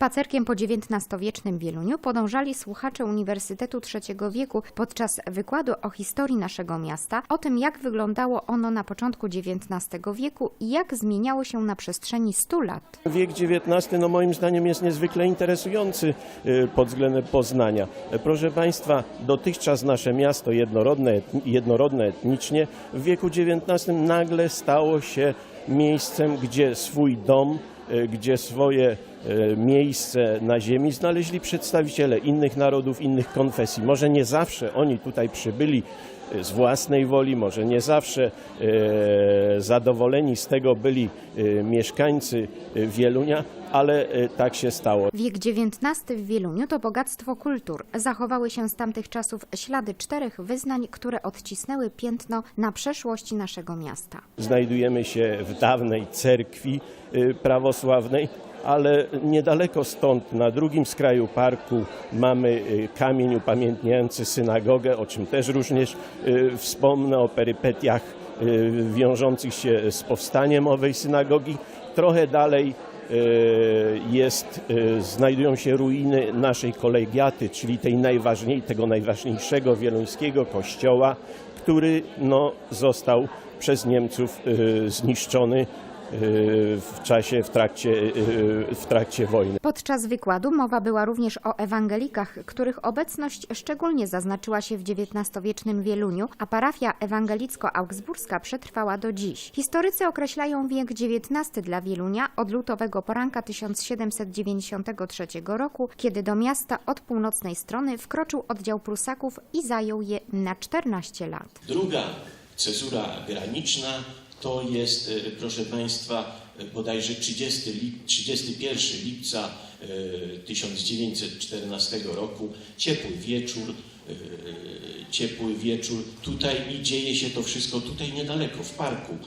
Spacerkiem po XIX-wiecznym Wieluniu podążali słuchacze Uniwersytetu III wieku podczas wykładu o historii naszego miasta, o tym jak wyglądało ono na początku XIX wieku i jak zmieniało się na przestrzeni 100 lat. Wiek XIX, no moim zdaniem, jest niezwykle interesujący y, pod względem Poznania. Proszę Państwa, dotychczas nasze miasto jednorodne, jednorodne etnicznie w wieku XIX nagle stało się miejscem, gdzie swój dom, y, gdzie swoje miejsce na ziemi znaleźli przedstawiciele innych narodów, innych konfesji. Może nie zawsze oni tutaj przybyli y, z własnej woli, może nie zawsze e, zadowoleni z tego byli e, mieszkańcy e, Wielunia, ale e, tak się stało. Wiek XIX w Wieluniu to bogactwo kultur. Zachowały się z tamtych czasów ślady czterech wyznań, które odcisnęły piętno na przeszłości naszego miasta. Znajdujemy się w dawnej cerkwi e, prawosławnej, ale niedaleko stąd, na drugim skraju parku, mamy e, kamień upamiętniający synagogę, o czym też również e, wspomnę, o perypetiach e, wiążących się z powstaniem owej synagogi. Trochę dalej jest, znajdują się ruiny naszej kolegiaty, czyli tej najważniej, tego najważniejszego wieluńskiego kościoła, który no, został przez Niemców zniszczony w czasie, w trakcie, e, w trakcie wojny. Podczas wykładu mowa była również o ewangelikach, których obecność szczególnie zaznaczyła się w XIX-wiecznym Wieluniu, a parafia ewangelicko-augsburska przetrwała do dziś. Historycy określają wiek XIX dla Wielunia od lutowego poranka 1793 roku, kiedy do miasta od północnej strony wkroczył oddział Prusaków i zajął je na 14 lat. Druga cezura graniczna to jest, e, proszę Państwa, e, bodajże 30 lip, 31 lipca e, 1914 roku. Ciepły wieczór, e, ciepły wieczór. Tutaj i dzieje się to wszystko tutaj niedaleko, w parku.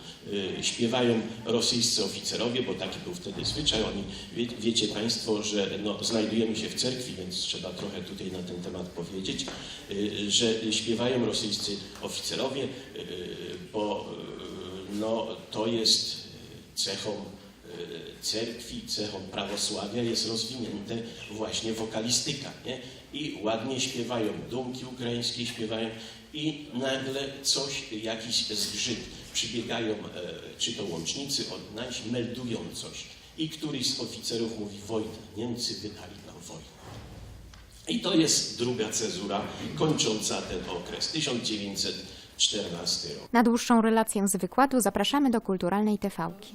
E, Śpiewają rosyjscy oficerowie, bo taki był wtedy zwyczaj. Oni, wie, wiecie Państwo, że no, znajdujemy się w cerkwi, więc trzeba trochę tutaj na ten temat powiedzieć, e, że śpiewają rosyjscy oficerowie, e, bo e, no, to jest cechą e, cerkwi, cechą prawosławia jest rozwinięte właśnie wokalistyka, nie? I ładnie śpiewają, dumki ukraińskie śpiewają i nagle coś, jakiś zgrzyt. Przybiegają, e, czy to łącznicy odnaleźć, meldują coś. I któryś z oficerów mówi, wojna, Niemcy wydali nam wojnę. I to jest druga cezura kończąca ten okres, 1914 rok. Na dłuższą relację z wykładu zapraszamy do Kulturalnej TVki.